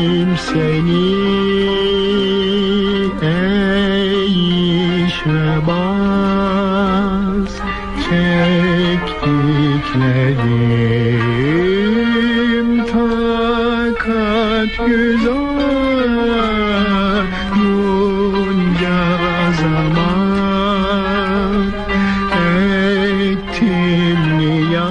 sevdim seni Ey işvebaz. Çektiklerim takat güzel Bunca zaman Ettim niyaz.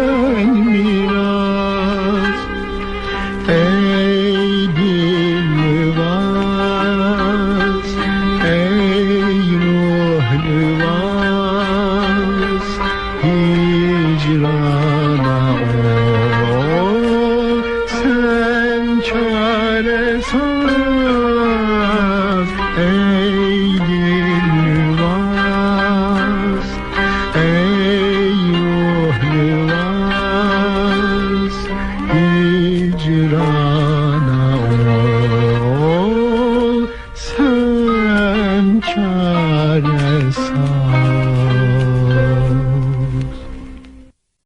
and Sarasa